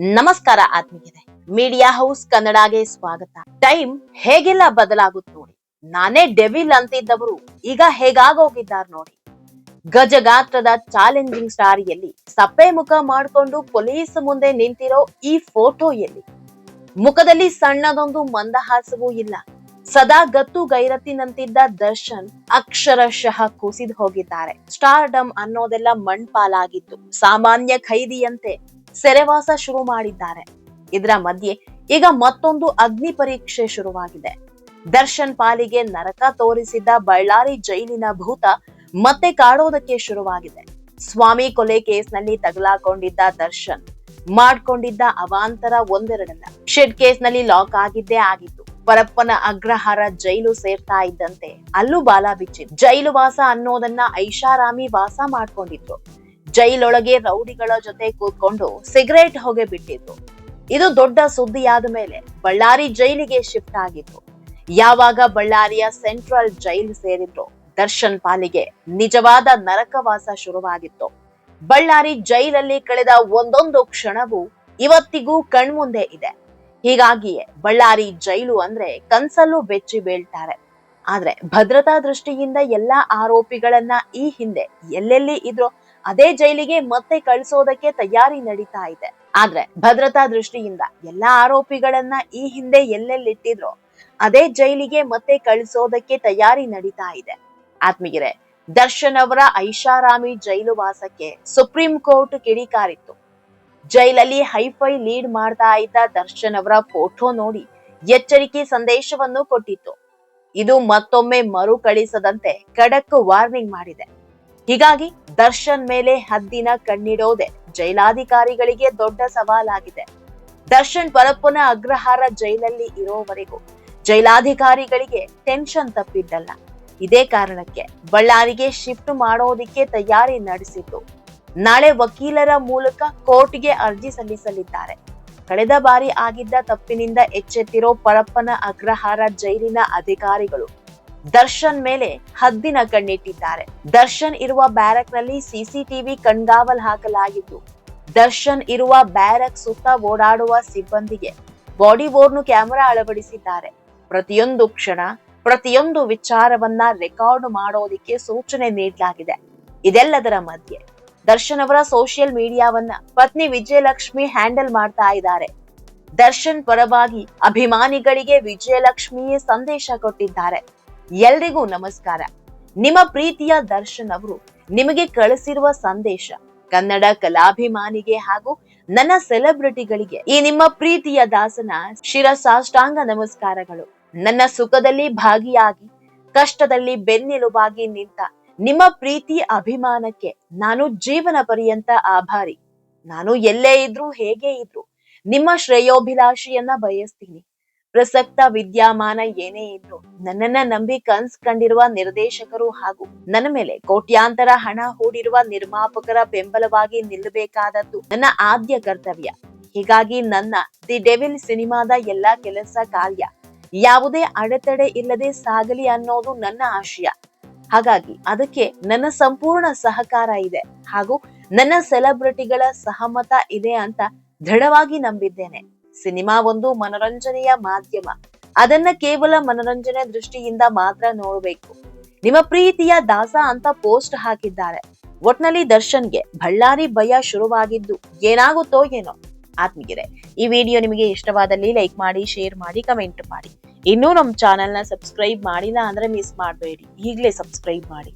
ನಮಸ್ಕಾರ ಆತ್ಮೀಯರೇ. Media house ಕನ್ನಡಗೆ ಸ್ವಾಗತ. ಟೈಮ್ ಹೇಗೆಲ್ಲ ಬದಲಾಗುತ್ತೆ ನೋಡಿ. ನಾನೇ ಡೆವಿಲ್ ಅಂತಿದ್ದವರು. ಈಗ ಹೇಗಾಗೋಗಿದ್ದಾರೆ ನೋಡಿ. ಗಜಗಾತ್ರದ ಚಾಲೆಂಜಿಂಗ್ ಸ್ಟಾರಿಯಲ್ಲಿ ಸಪ್ಪೆ ಮುಖ ಮಾಡಿಕೊಂಡು ಪೊಲೀಸ್ ಮುಂದೆ ನಿಂತಿರೋ ಈ ಫೋಟೋ ಎಲ್ಲಿ ಮುಖದಲ್ಲಿ ಸಣ್ಣದೊಂದು ಮಂದಹಾಸವೂ ಇಲ್ಲ. ಸದಾ ಗತ್ತು ಗೈರತ್ತಿನಂತಿದ್ದ ದರ್ಶನ್ ಅಕ್ಷರಶಃ ಕುಸಿದು ಹೋಗಿದ್ದಾರೆ. ಸ್ಟಾರ್ಡಮ್ ಅನ್ನೋದೆಲ್ಲ ಮಣ್ಪಾಲಾಗಿತ್ತು. ಸಾಮಾನ್ಯ ಖೈದಿಯಂತೆ. ಸೆರೆವಾಸ ಶುರು ಮಾಡಿದ್ದಾರೆ. ಇದರ ಮಧ್ಯೆ ಈಗ ಮತ್ತೊಂದು ಅಗ್ನಿ ಪರೀಕ್ಷೆ ಶುರುವಾಗಿದೆ. ದರ್ಶನ್ ಪಾಲಿಗೆ ನರಕ ತೋರಿಸಿದ್ದ ಬಳ್ಳಾರಿ ಜೈಲಿನ ಭೂತ ಮತ್ತೆ ಕಾಡೋದಕ್ಕೆ ಶುರುವಾಗಿದೆ. ಸ್ವಾಮಿ ಕೊಲೆ ಕೇಸ್ನಲ್ಲಿ ತಗಲಾಕೊಂಡಿದ್ದ ದರ್ಶನ್, ಮಾಡ್ಕೊಂಡಿದ್ದ ಅವಾಂತರ ಒಂದೆರಡಲ್ಲ ಶೆಡ್ ಕೇಸ್ನಲ್ಲಿ ಲಾಕ್ ಆಗಿದ್ದೇ ಆಗಿತ್ತು. ಪರಪ್ಪನ ಅಗ್ರಹಾರ ಜೈಲು ಸೇರ್ತಾ ಇದ್ದಂತೆ ಅಲ್ಲೂ ಬಾಲ ಬಿಚ್ಚಿತ್ತು ಜೈಲು ವಾಸ ಅನ್ನೋದನ್ನ ಐಷಾರಾಮಿ ವಾಸ ಮಾಡ್ಕೊಂಡಿದ್ರು. ಜೈಲೊಳಗೆ ರೌಡಿಗಳ ಜೊತೆ ಕೂತ್ಕೊಂಡು ಸಿಗರೇಟ್ ಹೊಗೆ ಬಿಟ್ಟಿದ್ರು ಇದು ದೊಡ್ಡ ಸುದ್ದಿಯಾದ ಮೇಲೆ ಬಳ್ಳಾರಿ ಜೈಲಿಗೆ ಶಿಫ್ಟ್ ಆಗಿತ್ತು. ಯಾವಾಗ ಬಳ್ಳಾರಿಯ ಸೆಂಟ್ರಲ್ ಜೈಲ್ ಸೇರಿದ್ರು ದರ್ಶನ್ ಪಾಲಿಗೆ ನಿಜವಾದ ನರಕವಾಸ ಶುರುವಾಗಿತ್ತು. ಬಳ್ಳಾರಿ ಜೈಲಲ್ಲಿ ಕಳೆದ ಒಂದೊಂದು ಕ್ಷಣವೂ ಇವತ್ತಿಗೂ ಕಣ್ಮುಂದೆ ಇದೆ. ಹೀಗಾಗಿಯೇ ಬಳ್ಳಾರಿ ಜೈಲು ಅಂದ್ರೆ ಕನ್ಸಲ್ಲೂ ಬೆಚ್ಚಿ ಬೀಳ್ತಾರೆ. ಆದ್ರೆ ಭದ್ರತಾ ದೃಷ್ಟಿಯಿಂದ ಎಲ್ಲಾ ಆರೋಪಿಗಳನ್ನ ಈ ಹಿಂದೆ ಎಲ್ಲೆಲ್ಲಿ ಇದ್ರೋ ಅದೇ ಜೈಲಿಗೆ ಮತ್ತೆ ಕಳಿಸೋದಕ್ಕೆ ತಯಾರಿ ನಡೀತಾ ಇದೆ. ಆದ್ರೆ ಭದ್ರತಾ ದೃಷ್ಟಿಯಿಂದ ಎಲ್ಲಾ ಆರೋಪಿಗಳನ್ನ ಈ ಹಿಂದೆ ಎಲ್ಲೆಲ್ಲಿಟ್ಟಿದ್ರು ಅದೇ ಜೈಲಿಗೆ ಮತ್ತೆ ಕಳಿಸೋದಕ್ಕೆ ತಯಾರಿ ನಡೀತಾ ಇದೆ. ಆತ್ಮೀಯರೇ, ದರ್ಶನ್ ಅವರ ಐಷಾರಾಮಿ ಜೈಲು ವಾಸಕ್ಕೆ ಸುಪ್ರೀಂ ಕೋರ್ಟ್ ಕಿಡಿಕಾರಿತ್ತು. ಜೈಲಲ್ಲಿ ಹೈಫೈ ಲೀಡ್ ಮಾಡ್ತಾ ಇದ್ದ ದರ್ಶನ್ ಅವರ ಫೋಟೋ ನೋಡಿ ಎಚ್ಚರಿಕೆ ಸಂದೇಶವನ್ನು ಕೊಟ್ಟಿತ್ತು. ಇದು ಮತ್ತೊಮ್ಮೆ ಮರುಕಳಿಸದಂತೆ ಖಡಕ್ ವಾರ್ನಿಂಗ್ ಮಾಡಿದೆ. ಹೀಗಾಗಿ ದರ್ಶನ್ ಮೇಲೆ ಹದ್ದಿನ ಕಣ್ಣಿಡೋದೆ ಜೈಲಾಧಿಕಾರಿಗಳಿಗೆ ದೊಡ್ಡ ಸವಾಲಾಗಿದೆ. ದರ್ಶನ್ ಪರಪ್ಪನ ಅಗ್ರಹಾರ ಜೈಲಲ್ಲಿ ಇರೋವರೆಗೂ ಜೈಲಾಧಿಕಾರಿಗಳಿಗೆ ಟೆನ್ಷನ್ ತಪ್ಪಿದ್ದಲ್ಲ. ಇದೇ ಕಾರಣಕ್ಕೆ ಬಳ್ಳಾರಿಗೆ ಶಿಫ್ಟ್ ಮಾಡೋದಿಕ್ಕೆ ತಯಾರಿ ನಡೆಸಿದ್ದು. ನಾಳೆ ವಕೀಲರ ಮೂಲಕ ಕೋರ್ಟ್ಗೆ ಅರ್ಜಿ ಸಲ್ಲಿಸಲಿದ್ದಾರೆ. ಕಳೆದ ಬಾರಿ ಆಗಿದ್ದ ತಪ್ಪಿನಿಂದ ಎಚ್ಚೆತ್ತಿರೋ ಪರಪ್ಪನ ಅಗ್ರಹಾರ ಜೈಲಿನ ಅಧಿಕಾರಿಗಳು ದರ್ಶನ್ ಮೇಲೆ ಹದ್ದಿನ ಕಣ್ಣಿಟ್ಟಿದ್ದಾರೆ. ದರ್ಶನ್ ಇರುವ ಬ್ಯಾರಕ್ನಲ್ಲಿ ಸಿಸಿಟಿವಿ ಕಣ್ಗಾವಲ್ ಹಾಕಲಾಗಿದ್ದು, ದರ್ಶನ್ ಇರುವ ಬ್ಯಾರಕ್ ಸುತ್ತ ಓಡಾಡುವ ಸಿಬ್ಬಂದಿಗೆ ಬಾಡಿ ಬೋರ್ನು ಕ್ಯಾಮೆರಾ ಅಳವಡಿಸಿದ್ದಾರೆ. ಪ್ರತಿಯೊಂದು ಕ್ಷಣ, ಪ್ರತಿಯೊಂದು ವಿಚಾರವನ್ನ ರೆಕಾರ್ಡ್ ಮಾಡೋದಿಕ್ಕೆ ಸೂಚನೆ ನೀಡಲಾಗಿದೆ. ಇದೆಲ್ಲದರ ಮಧ್ಯೆ ದರ್ಶನ್ ಅವರ ಸೋಷಿಯಲ್ ಮೀಡಿಯಾವನ್ನ ಪತ್ನಿ ವಿಜಯಲಕ್ಷ್ಮಿ ಹ್ಯಾಂಡಲ್ ಮಾಡ್ತಾ ಇದ್ದಾರೆ. ದರ್ಶನ್ ಪರವಾಗಿ ಅಭಿಮಾನಿಗಳಿಗೆ ವಿಜಯಲಕ್ಷ್ಮಿಯೇ ಸಂದೇಶ ಕೊಟ್ಟಿದ್ದಾರೆ. ಎಲ್ರಿಗೂ ನಮಸ್ಕಾರ. ನಿಮ್ಮ ಪ್ರೀತಿಯ ದರ್ಶನ್ ಅವರು ನಿಮಗೆ ಕಳಿಸಿರುವ ಸಂದೇಶ, ಕನ್ನಡ ಕಲಾಭಿಮಾನಿಗೆ ಹಾಗೂ ನನ್ನ ಸೆಲೆಬ್ರಿಟಿಗಳಿಗೆ ಈ ನಿಮ್ಮ ಪ್ರೀತಿಯ ದಾಸನ ಶಿರಸಾಷ್ಟಾಂಗ ನಮಸ್ಕಾರಗಳು. ನನ್ನ ಸುಖದಲ್ಲಿ ಭಾಗಿಯಾಗಿ, ಕಷ್ಟದಲ್ಲಿ ಬೆನ್ನೆಲುಬಾಗಿ ನಿಂತ ನಿಮ್ಮ ಪ್ರೀತಿ ಅಭಿಮಾನಕ್ಕೆ ನಾನು ಜೀವನ ಪರ್ಯಂತ ಆಭಾರಿ. ನಾನು ಎಲ್ಲೇ ಇದ್ರು, ಹೇಗೆ ಇದ್ರು, ನಿಮ್ಮ ಶ್ರೇಯೋಭಿಲಾಷಿಯನ್ನ ಬಯಸ್ತೀನಿ. ಪ್ರಸಕ್ತ ವಿದ್ಯಮಾನ ಏನೇ ಇದ್ರು ನನ್ನನ್ನ ನಂಬಿ ಕನ್ಸ್ ಕಂಡಿರುವ ನಿರ್ದೇಶಕರು ಹಾಗೂ ನನ್ನ ಮೇಲೆ ಕೋಟ್ಯಾಂತರ ಹಣ ಹೂಡಿರುವ ನಿರ್ಮಾಪಕರ ಬೆಂಬಲವಾಗಿ ನಿಲ್ಲಬೇಕಾದದ್ದು ನನ್ನ ಆದ್ಯ ಕರ್ತವ್ಯ. ಹೀಗಾಗಿ ನನ್ನ ದಿ ಡೆವಿಲ್ ಸಿನಿಮಾದ ಎಲ್ಲಾ ಕೆಲಸ ಕಾರ್ಯ ಯಾವುದೇ ಅಡೆತಡೆ ಇಲ್ಲದೆ ಸಾಗಲಿ ಅನ್ನೋದು ನನ್ನ ಆಶಯ. ಹಾಗಾಗಿ ಅದಕ್ಕೆ ನನ್ನ ಸಂಪೂರ್ಣ ಸಹಕಾರ ಇದೆ ಹಾಗೂ ನನ್ನ ಸೆಲೆಬ್ರಿಟಿಗಳ ಸಹಮತ ಇದೆ ಅಂತ ದೃಢವಾಗಿ ನಂಬಿದ್ದೇನೆ. ಸಿನಿಮಾ ಒಂದು ಮನೋರಂಜನೆಯ ಮಾಧ್ಯಮ. ಅದನ್ನ ಕೇವಲ ಮನೋರಂಜನೆ ದೃಷ್ಟಿಯಿಂದ ಮಾತ್ರ ನೋಡಬೇಕು. ನಿಮ್ಮ ಪ್ರೀತಿಯ ದಾಸ ಅಂತ ಪೋಸ್ಟ್ ಹಾಕಿದ್ದಾರೆ. ಒಟ್ನಲ್ಲಿ ದರ್ಶನ್ಗೆ ಬಳ್ಳಾರಿ ಭಯ ಶುರುವಾಗಿದ್ದು ಏನಾಗುತ್ತೋ ಏನೋ. ಆತ್ಮಗಿರೆ ಈ ವಿಡಿಯೋ ನಿಮಗೆ ಇಷ್ಟವಾದಲ್ಲಿ ಲೈಕ್ ಮಾಡಿ, ಶೇರ್ ಮಾಡಿ, ಕಮೆಂಟ್ ಮಾಡಿ. ಇನ್ನೂ ನಮ್ಮ ಚಾನೆಲ್ನ ಸಬ್ಸ್ಕ್ರೈಬ್ ಮಾಡಿಲ್ಲ ಅಂದ್ರೆ ಮಿಸ್ ಮಾಡಬೇಡಿ. ಈಗಲೇ ಸಬ್ಸ್ಕ್ರೈಬ್ ಮಾಡಿ.